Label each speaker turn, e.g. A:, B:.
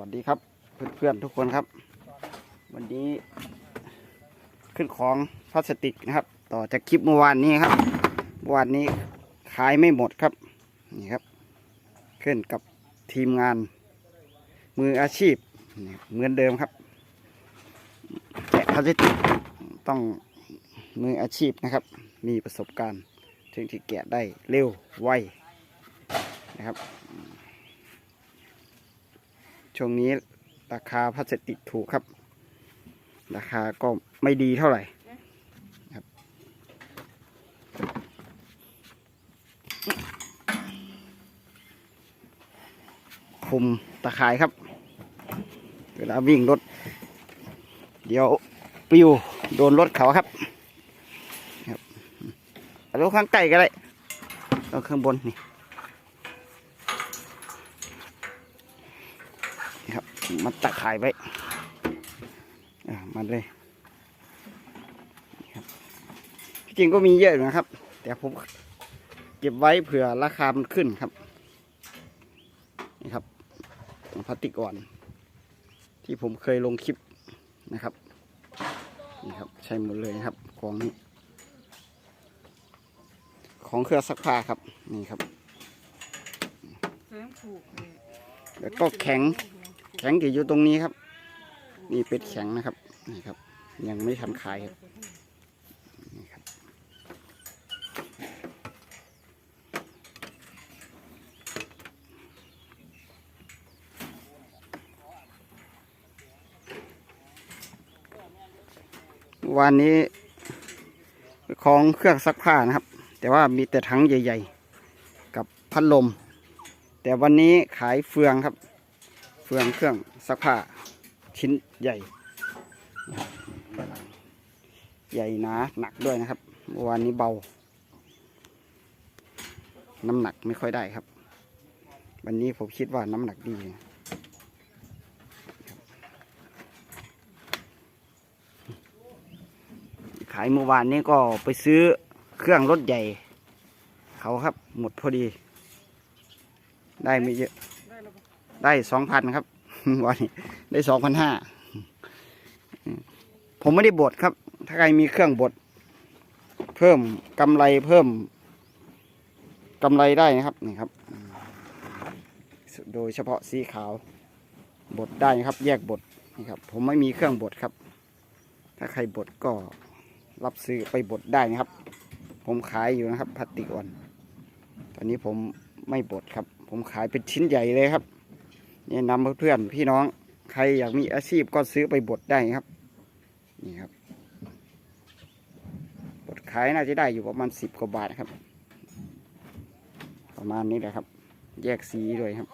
A: วัสดีครับ เพื่อนๆทุกคนครับ วันนี้ ขึ้นของพลาสติกนะครับ ต่อจากคลิปเมื่อวานนี้ครับเมื่อวานนี้ขายไม่หมดครับนี่ครับ ขึ้นกับทีมงาน มืออาชีพเหมือนเดิมครับแกะพลาสติกต้องมืออาชีพนะครับ มีประสบการณ์ถึงที่แกะได้เร็วไวนะครับ ช่วงนี้ราคาพลาสติกถูกครับ ราคาก็ไม่ดีเท่าไหร่ครับคุมตะข่ายครับ เวลาวิ่งรถ เดี๋ยวปิวโดนรถเขาครับครับรถข้างใกล้ก็ได้เอาข้างบนนี่ นี่ครับ มัดตะข่ายไว้อ่ามันเลยนี่ครับที่จริงก็มีเยอะอยู่นะครับ แต่ผมเก็บไว้เผื่อราคามันขึ้นครับนี่ครับพลาสติกอ่อน ที่ผมเคยลงคลิปนะครับนี่ครับใช้หมดเลยนะครับของนี้ของเครื่องซักผ้าครับนี่ครับแล้วก็แข็งแข็งที่อยู่ตรงนี้ครับ นี่เป็ดแข็งนะครับนี่ครับ ยังไม่ทันขายครับนี่ครับ วันนี้ของเครื่องซักผ้านะครับ แต่ว่ามีแต่ถังใหญ่ ๆ กับพัดลม แต่วันนี้ขายเฟืองครับ เฟืองเครื่องซักผ้าชิ้นใหญ่ ใหญ่หนาหนักด้วยนะครับเมื่อวานนี้เบา น้ำหนักไม่ค่อยได้ครับ วันนี้ผมคิดว่าน้ำหนักดีขายเมื่อวานนี้ก็ไปซื้อเครื่องรถใหญ่ เขาครับ หมดพอดี ได้ไม่เยอะ ได้สองพันครับวันนี้ได้สองพันห้าผมไม่ได้บดครับ ถ้าใครมีเครื่องบด เพิ่มกำไรเพิ่มกำไรได้นะครับนี่ครับ โดยเฉพาะสีขาวบดได้นะครับ แยกบดนี่ครับ ผมไม่มีเครื่องบดครับ ถ้าใครบดก็รับซื้อไปบดได้นะครับ ผมขายอยู่นะครับพลาสติกอ่อน ตอนนี้ผมไม่บดครับ ผมขายเป็นชิ้นใหญ่เลยครับ แนะนำเพื่อนๆพี่น้องใครอยากมีอาชีพก็ซื้อไปบดได้ครับ นี่ครับบดขายน่าจะได้อยู่ประมาณสิบกว่าบาทครับ ประมาณนี้แหละครับ แยกสีด้วยครับ